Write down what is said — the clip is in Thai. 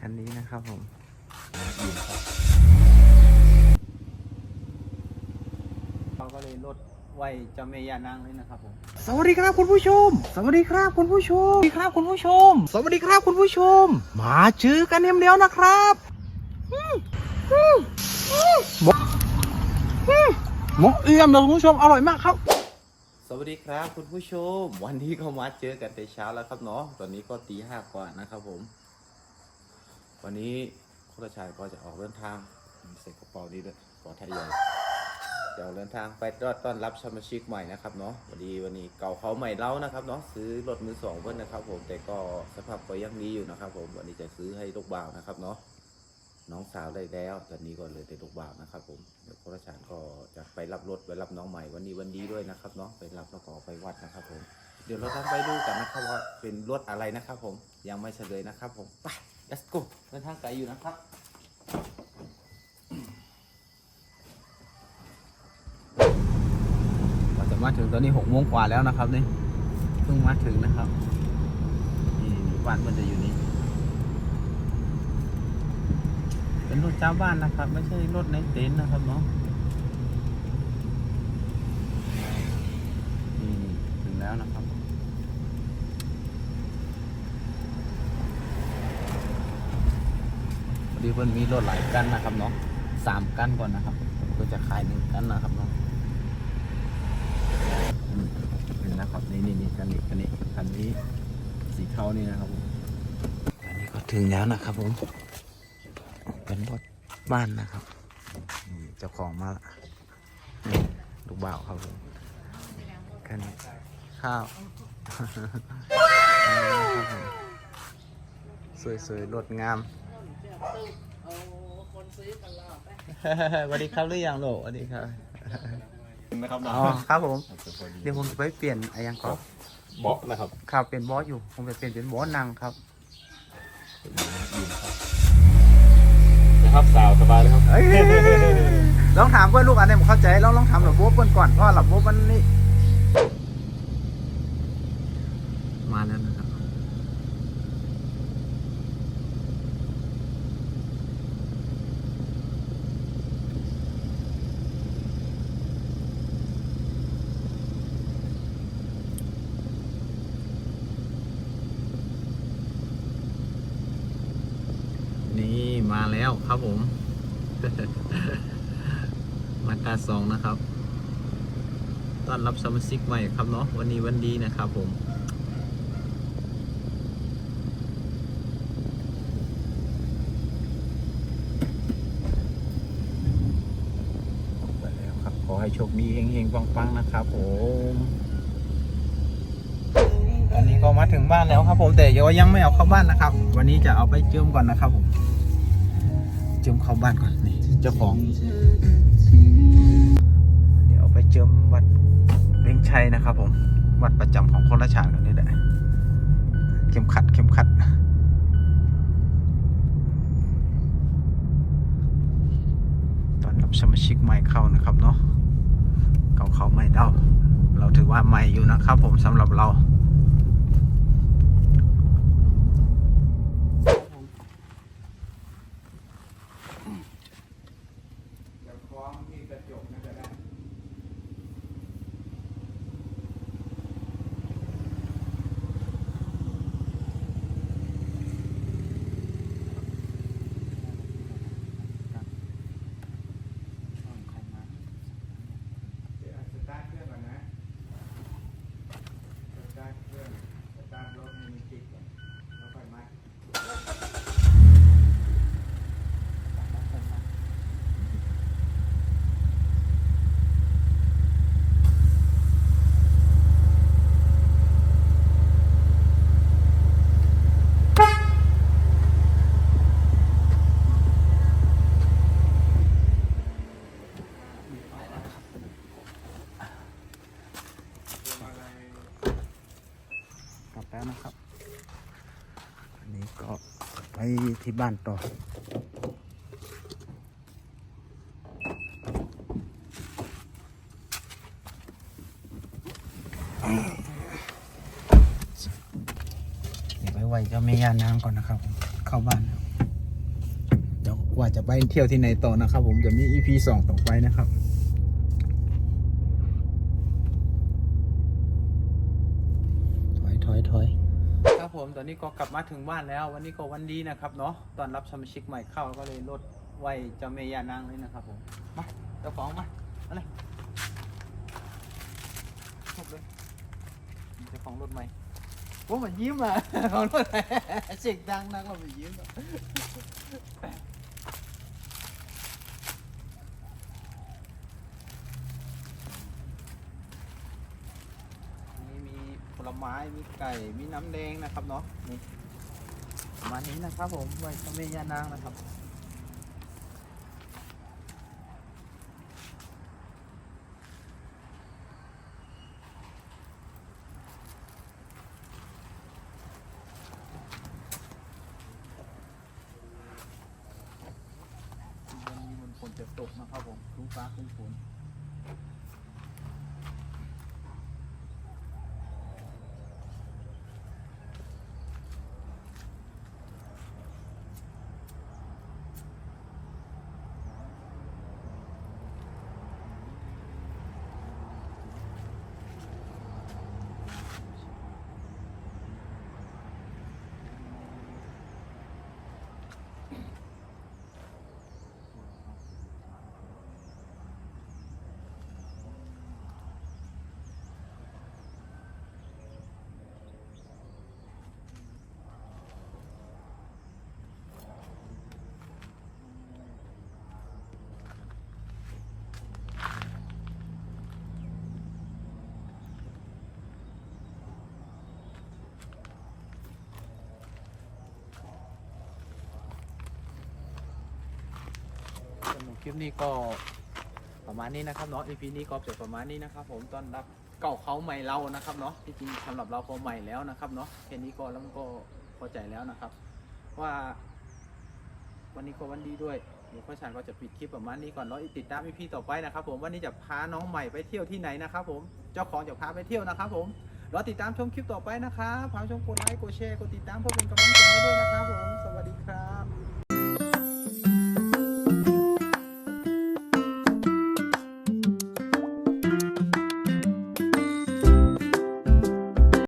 คันนี้นะครับผมเราก็เลยลดไว้เจ้าแม่ย่านางเลยนะครับผมสวัสดีครับคุณผู้ชม สวัสดีครับคุณผู้ชม สวัสดีครับคุณผู้ชม สวัสดีครับคุณผู้ชม มาเจอกันเดียวนะครับอืมอืมอืมหมกอืมหมกเอี่ยมเลยคุณผู้ชมอร่อยมากครับ สวัสดีครับคุณผู้ชม วันนี้ก็มาเจอกันแต่เช้าแล้วครับเนาะ ตอนนี้ก็ตีห้ากว่านะครับผม วันนี้โคุณชายก็จะออกเดินทางใส่กระเป๋านี้ด้วยป๋าไทยใหญ่จะออกเดินทางไปต้อนรับสมาชิกใหม่นะครับเนาะวันนี้วันนี้เก่าเขาใหม่เล่านะครับเนาะซื้อรถมือสองเพิ่นนะครับ ผมแต่ก็สภาพก็ยังดีอยู่นะครับ ผมวันนี้จะซื้อให้ลูกบ่าวนะครับเนาะน้องสาวได้แล้วตอนนี้ก็เลยแต่ลูกบ่าวนะครับ ผมเดี๋ยวคุณชายก็จะไปรับรถไปรับน้องใหม่วันนี้วันดีด้วยนะครับเนาะไปรับแล้วก็ไปวัดนะครับผมเดี๋ยวเราต้องไปดูกันนะครับว่าเป็นรถอะไรนะครับผมยังไม่เฉลยนะครับผมไป let's go เดินทางไกลอยู่นะครับกว่าจะมาถึงตอนนี้หกโมงกว่าแล้วนะครับนี่ เพิ่งมาถึงนะครับ นี่บ้านมันจะอยู่นี่ เป็นรถเจ้าบ้านนะครับ ไม่ใช่รถในเต็นท์นะครับเนาะนี่ถึงแล้วนะครับ พอดีเพิ่นมีรถหลายกันนะครับเนาะสามกันก่อนนะครับเพื่อจะขายหนึ่งกันนะครับเนาะอืมเห็นแล้วครับนี่นี่นี่คันนี้คันนี้คันนี้สีเทานี่นะครับผมอันนี้ก็ถึงแล้วนะครับผม เป็นรถบ้านนะครับนี่เจ้าของมาละนี่ลูกบ่าวครับผมคันนี้ข้าวสวยๆรถงาม สวัสดีครับหรือยังโหลสวัสดีครับนะครับอ๋อครับผมเดี๋ยวผมจะไปเปลี่ยนอะไรยังก่อนเบาะนะครับครับเป็นบอสอยู่ผมไปเปลี่ยนเป็นบอสนางครับนะครับสาวสบายเลยครับเอ้ยลองถามเพื่อนลูกอันนี้ผมเข้าใจลองลองถามหลับโบ๊ทเพื่อนก่อนเพราะหลับโบ๊ทมันนี่ มาแล้วนะครับ นี่ มาแล้วครับผม มาตราสองนะครับ ต้อนรับสมาชิกใหม่ครับเนาะวันนี้วันดีนะครับผมไปแล้วครับขอให้โชคดีเฮงๆปังๆนะครับผมอันนี้ก็มาถึงบ้านแล้วครับผมแต่ยังไม่เอาเข้าบ้านนะครับ วันนี้จะเอาไปเจิมก่อนนะครับผม เจิมเข้าบ้านก่อนนี่เจ้าของ เดี๋ยวเอาไปเจิมวัดเบงชัยนะครับ ผม วัดประจำของคนละชาติกันนี่แหละเข็มขัดเข็มขัดตอนรับสมาชิกใหม่เข้านะครับเนาะเก่าเขาใหม่เด้าเราถือว่าใหม่อยู่นะครับ ผมสำหรับเรา จะคล้องที่กระจกนั่นก็ได้เดี๋ยวสตาร์ทเครื่องก่อนนะ สตาร์ทเครื่อง สตาร์ทรถให้มันติดก่อนแล้วค่อยมัด กลับแล้วนะครับ อันนี้ก็ไป ที่บ้านต่อเดี๋ยวไปไหวเจ้าแม่ย่านางก่อนนะครับ เข้าบ้านเดี๋ยว่าจะไปเที่ยวที่ไหนต่อนะครับ ผมจะมี EP สองต่อไปนะครับ นนี้ก็กลับมาถึงบ้านแล้ว วันนี้ก็วันดีนะครับเนาะตอนรับสมาชิกใหม่เข้าก็เลยลดไวเจ้าเมยานางเลยนะครับผมมาเจ้าของมาอะไรจบเลยเจ้าของรถใหม่โอ้มันยิ้มอะของรถเสียงดังนักเราไปยิ้มอะนี่มีผล ไม้มีไก่มีน้ำแดงนะครับเนาะนี่ประมาณนี้นะครับผมไว้เจ้าเมยานางนะครับวันมีมันฝนจะตกนะครับผมคลุ้งฟ้าคลุ้งฝนสำหรับค ลิปนี้ก็ประมาณนี้นะครับเนาะ EP นี้ก็จะประมาณนี้นะครับ ผมตอนรับเก่าเขาใหม่เรานะครับเนาะที่จริงสำหรับเราก็ใหม่แล้วนะครับเนาะแค่นี้ก็แล้วก็พอใจแล้วนะครับ ว่า วันนี้ก็วันดีด้วยเดี๋ยวพ่อชานก็จะปิดคลิปประมาณนี้ก่อนแล้วติดตาม EP ต่อไปนะครับ ผมวันนี้จะพาน้องใหม่ไปเที่ยวที่ไหนนะครับ ผมเจ้าของจะพาไปเที่ยวนะครับ ผมรอติดตามชมคลิปต่อไปนะครับพาชมกดไลค์กดแชร์กดติดตามเพื่อเป็นกำลังใจให้ด้วยนะครับ ผมสวัสดีครับ